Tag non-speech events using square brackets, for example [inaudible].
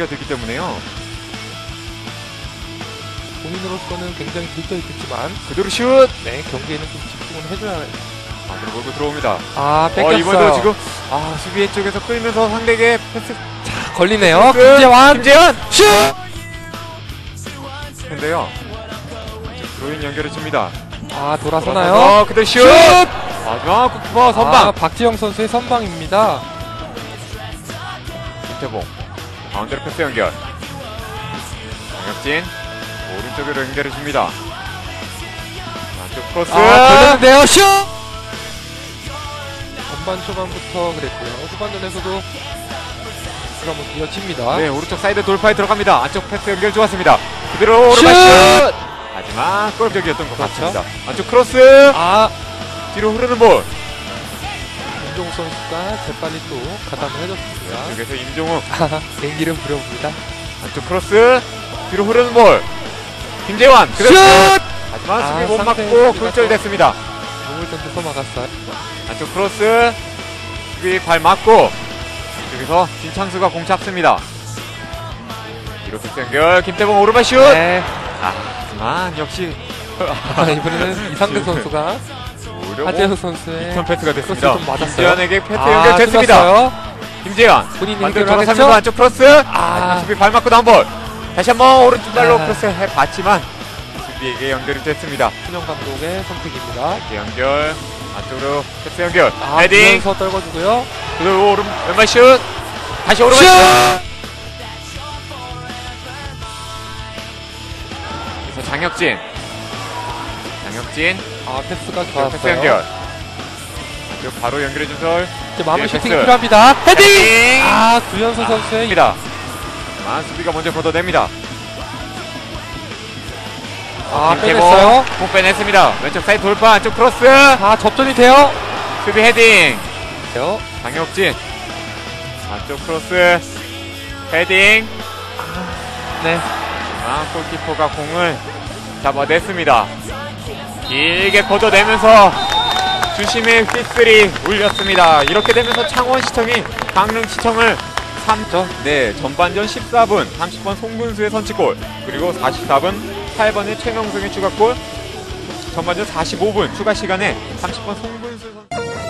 수비가 되기 때문에요. 본인으로서는 굉장히 들떠 있겠지만 그대로 슛! 네 경기에는 좀 집중을 해줘야 안으로 몰고 들어옵니다. 아 어, 뺏겼어요 이번에도 지금, 아, 수비의 쪽에서 끌면서 상대에게 패스, 걸리네요 끝! 김재환 김재현! 슛! 근데요. 드로인 연결해 줍니다. 아 돌아서나요? 어, 그대로 슛! 슛! 마지막 쿠퍼 선방! 아, 박지영 선수의 선방입니다 김태봉 가운데로 패스 연결. 장혁진 오른쪽으로 연결해 줍니다. 안쪽 크로스. 아 걸렸는데요 슛! 전반 초반부터 그랬고요. 후반전에서도 스가 한번 이어집니다. 네 오른쪽 사이드 돌파에 들어갑니다. 안쪽 패스 연결 좋았습니다. 그대로 슛! 오른발 슛! 하지만 골격이었던 것 그렇죠. 같습니다. 안쪽 크로스. 아. 뒤로 흐르는 볼 임종욱 선수가 재빨리 또 가담을 해줬습니다. 쪽에서 임종욱 개인기를 부려봅니다. 안쪽 크로스 뒤로 흐르는 볼. 김재환 슛! 하지만 아, 수비 못 맞고 굴절됐습니다. 몸을 던져서 막았어요. 안쪽 크로스 수비 발 맞고 여기서 진창수가 공 잡습니다. 패스 연결 김태봉 오른발 슛! 네. 아, 하지만 역시 [laughs] 아, 이번에는 이상득 [laughs] 선수가 하재호 선수의 리턴 패스가 됐습니다 좀 맞았어요. 김재환에게 패스 아, 연결됐습니다 끊었어요. 김재환 본인이 해결을 돌아서면서 하겠죠? 안쪽 크로스 아. 하지만 수비 발 맞고 나온 볼 다시 한번 오른쪽 발로 아. 크로스 해봤지만 수비에게 연결이 됐습니다 신영 감독의 선택입니다 이렇게 연결 안쪽으로 패스 연결 아, 헤딩 부면서 떨궈주고요 그리고 오른 왼발 슛 다시 오른발 슛! 슛 그래서 장혁진 장혁진. 아 패스가 패스 좋았어요. 연결 안쪽 바로 연결해 준설 이제 마무리 예, 슈팅이 패스. 필요합니다. 헤딩! 헤딩! 아 구현수 선수의 입니다. 만 수비가 먼저 걷어냅니다. 아 김태모 빼냈어요. 공 빼냈습니다. 왼쪽 사이드 돌파 안쪽 크로스. 아 접전이 돼요? 수비 헤딩. 돼요? 장혁진. 안쪽 크로스. 헤딩. 네. 아, 골키퍼가 공을 잡아냈습니다. 길게 걷어내면서 주심의 휘슬이 울렸습니다. 이렇게 되면서 창원시청이 강릉시청을 3점, 네, 전반전 14분 30번 송근수의 선취골 그리고 44분 8번의 최명승의 추가골 전반전 45분 추가 시간에 30번 송근수 선